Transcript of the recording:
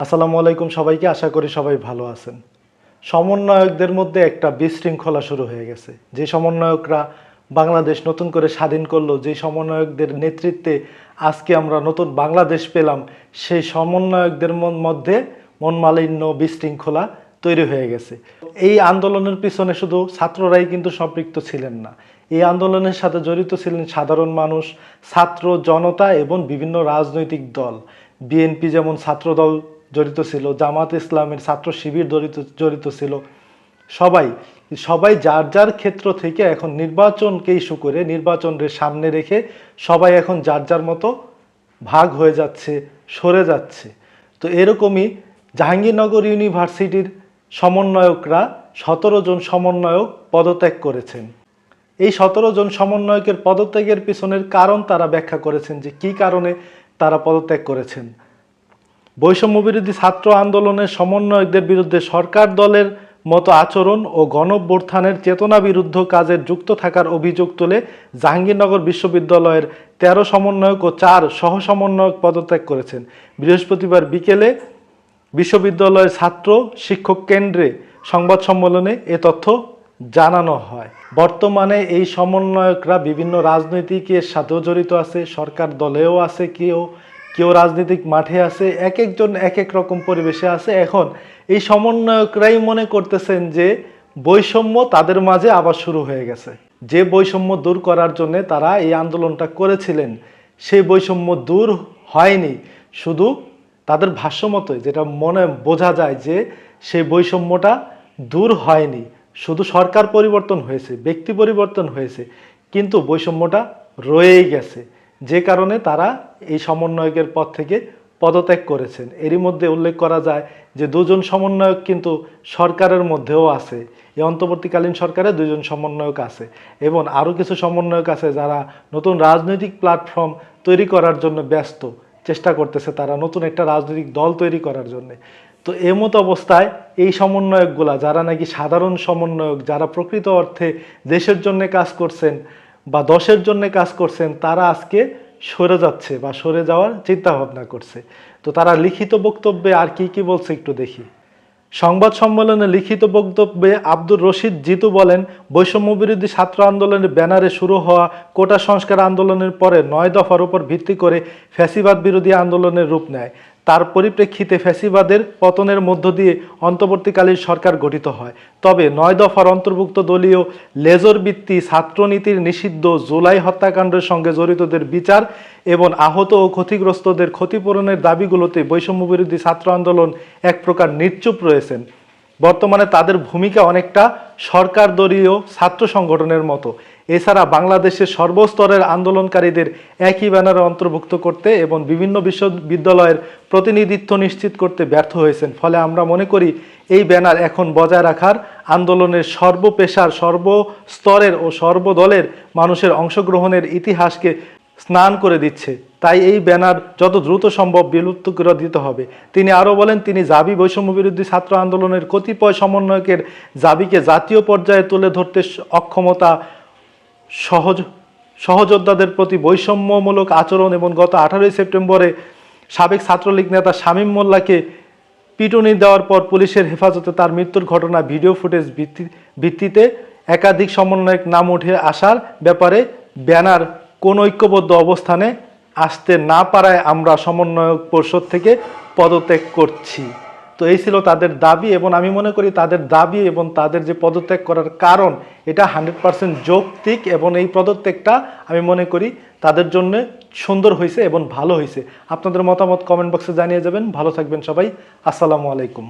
আসসালামু আলাইকুম সবাইকে, আশা করি সবাই ভালো আছেন। সমন্বয়কদের মধ্যে একটা বিশৃঙ্খলা শুরু হয়ে গেছে। যে সমন্বয়করা বাংলাদেশ নতুন করে স্বাধীন করল, যে সমন্বয়কদের নেতৃত্বে আজকে আমরা নতুন বাংলাদেশ পেলাম, সেই সমন্বয়কদের মন- মধ্যে মনমালিন্য বিশৃঙ্খলা তৈরি হয়ে গেছে। এই আন্দোলনের পিছনে শুধু ছাত্ররাই কিন্তু সম্পৃক্ত ছিলেন না। এই আন্দোলনের সাথে জড়িত ছিলেন সাধারণ মানুষ, ছাত্র জনতা এবং বিভিন্ন রাজনৈতিক দল। বিএনপি যেমন ছাত্রদল জড়িত ছিল, জামাত ইসলামের ছাত্র শিবির জড়িত জড়িত ছিল। সবাই সবাই যার যার ক্ষেত্র থেকে এখন নির্বাচনকে ইস্যু করে নির্বাচনের সামনে রেখে সবাই এখন যার যার মতো ভাগ হয়ে যাচ্ছে, সরে যাচ্ছে। তো এরকমই জাহাঙ্গীরনগর ইউনিভার্সিটির সমন্বয়করা সতেরো জন সমন্বয়ক পদত্যাগ করেছেন। এই সতেরো জন সমন্বয়কের পদত্যাগের পিছনের কারণ তারা ব্যাখ্যা করেছেন যে কি কারণে তারা পদত্যাগ করেছেন। বৈষম্য বিরোধী ছাত্র আন্দোলনের সমন্বয়কদের বিরুদ্ধে সরকার দলের মতো আচরণ ও গণভ্যুত্থানের চেতনা বিরুদ্ধ কাজে যুক্ত থাকার অভিযোগ তুলে জাহাঙ্গীরনগর বিশ্ববিদ্যালয়ের তেরো সমন্বয়ক ও চার সহ সমন্বয়ক পদত্যাগ করেছেন। বৃহস্পতিবার বিকেলে বিশ্ববিদ্যালয়ের ছাত্র শিক্ষক কেন্দ্রে সংবাদ সম্মেলনে এ তথ্য জানানো হয়। বর্তমানে এই সমন্বয়করা বিভিন্ন রাজনৈতিকের সাথেও জড়িত আছে, সরকার দলেও আছে, কেউ কেউ রাজনৈতিক মাঠে আছে, এক একজন এক এক রকম পরিবেশে আছে। এখন এই সমন্বয়করাই মনে করতেছেন যে বৈষম্য তাদের মাঝে আবার শুরু হয়ে গেছে। যে বৈষম্য দূর করার জন্য তারা এই আন্দোলনটা করেছিলেন সেই বৈষম্য দূর হয়নি। শুধু তাদের ভাষ্য মতোই, যেটা মনে বোঝা যায় যে সেই বৈষম্যটা দূর হয়নি। শুধু সরকার পরিবর্তন হয়েছে, ব্যক্তি পরিবর্তন হয়েছে, কিন্তু বৈষম্যটা রয়েই গেছে। যে কারণে তারা এই সমন্বয়কের পদ থেকে পদত্যাগ করেছেন। এরই মধ্যে উল্লেখ করা যায় যে দুজন সমন্বয়ক কিন্তু সরকারের মধ্যেও আছে। এই অন্তর্বর্তীকালীন সরকারে দুজন সমন্বয়ক আছে এবং আরও কিছু সমন্বয়ক আছে যারা নতুন রাজনৈতিক প্ল্যাটফর্ম তৈরি করার জন্য ব্যস্ত। চেষ্টা করতেছে তারা নতুন একটা রাজনৈতিক দল তৈরি করার জন্য। তো এমতো অবস্থায় এই সমন্বয়কগুলা, যারা নাকি সাধারণ সমন্বয়ক, যারা প্রকৃত অর্থে দেশের জন্য কাজ করছেন বা দশের জন্য কাজ করছেন, তারা আজকে সরে যাচ্ছে বা সরে যাওয়ার চিন্তা ভাবনা করছে। তো তারা লিখিত বক্তব্যে আর কি কি বলছে একটু দেখি। সংবাদ সম্মেলনে লিখিত বক্তব্যে আব্দুর রশিদ জিতু বলেন বৈষম্য বিরোধী ছাত্র আন্দোলনের ব্যানারে শুরু হওয়া কোটা সংস্কার আন্দোলনের পরে নয় দফার উপর ভিত্তি করে ফ্যাসিবাদ বিরোধী আন্দোলনের রূপ নেয়। তার পরিপ্রেক্ষিতে ফ্যাসিবাদের পতনের মধ্য দিয়ে অন্তর্বর্তীকালীন সরকার গঠিত হয়। তবে নয় দফার অন্তর্ভুক্ত দলীয় লেজরবৃত্তি ছাত্রনীতির নিষিদ্ধ জুলাই হত্যাকাণ্ডের সঙ্গে জড়িতদের বিচার এবং আহত ও ক্ষতিগ্রস্তদের ক্ষতিপূরণের দাবিগুলোতে বৈষম্য বিরোধী ছাত্র আন্দোলন এক প্রকার নিশ্চুপ রয়েছেন। বর্তমানে তাদের ভূমিকা অনেকটা সরকার দলীয় ছাত্র সংগঠনের মতো। এছাড়া বাংলাদেশের সর্বস্তরের আন্দোলনকারীদের একই ব্যানারে অন্তর্ভুক্ত করতে এবং বিভিন্ন বিশ্ববিদ্যালয়ের প্রতিনিধিত্ব নিশ্চিত করতে ব্যর্থ হয়েছেন। ফলে আমরা মনে করি, এই ব্যানার এখন বজায় রাখার আন্দোলনের সর্বপেশার, সর্বস্তরের ও সর্বদলের মানুষের অংশগ্রহণের ইতিহাসকে স্নান করে দিচ্ছে। তাই এই ব্যানার যত দ্রুত সম্ভব বিলুপ্ত করে দিতে হবে। তিনি আরও বলেন, তিনি জাবি বৈষম্য বিরোধী ছাত্র আন্দোলনের কতিপয় সমন্বয়কের জাবিকে জাতীয় পর্যায়ে তুলে ধরতে অক্ষমতা সহজ, সহযোদ্ধাদের প্রতি বৈষম্যমূলক আচরণ এবং গত আঠারোই সেপ্টেম্বরে সাবেক ছাত্রলীগ নেতা শামীম মোল্লাকে পিটুনি দেওয়ার পর পুলিশের হেফাজতে তার মৃত্যুর ঘটনা ভিডিও ফুটেজ ভিত্তি ভিত্তিতে একাধিক সমন্বয়ক নাম উঠে আসার ব্যাপারে ব্যানার কোন ঐক্যবদ্ধ অবস্থানে আসতে না পারায় আমরা সমন্বয়ক পরিষদ থেকে পদত্যাগ করছি। তো এই ছিল তাদের দাবি এবং আমি মনে করি তাদের দাবি এবং তাদের যে পদত্যাগ করার কারণ, এটা হান্ড্রেড পার্সেন্ট যৌক্তিক এবং এই পদত্যাগটা আমি মনে করি তাদের জন্য সুন্দর হয়েছে এবং ভালো হয়েছে। আপনাদের মতামত কমেন্ট বক্সে জানিয়ে যাবেন। ভালো থাকবেন সবাই। আসসালামু আলাইকুম।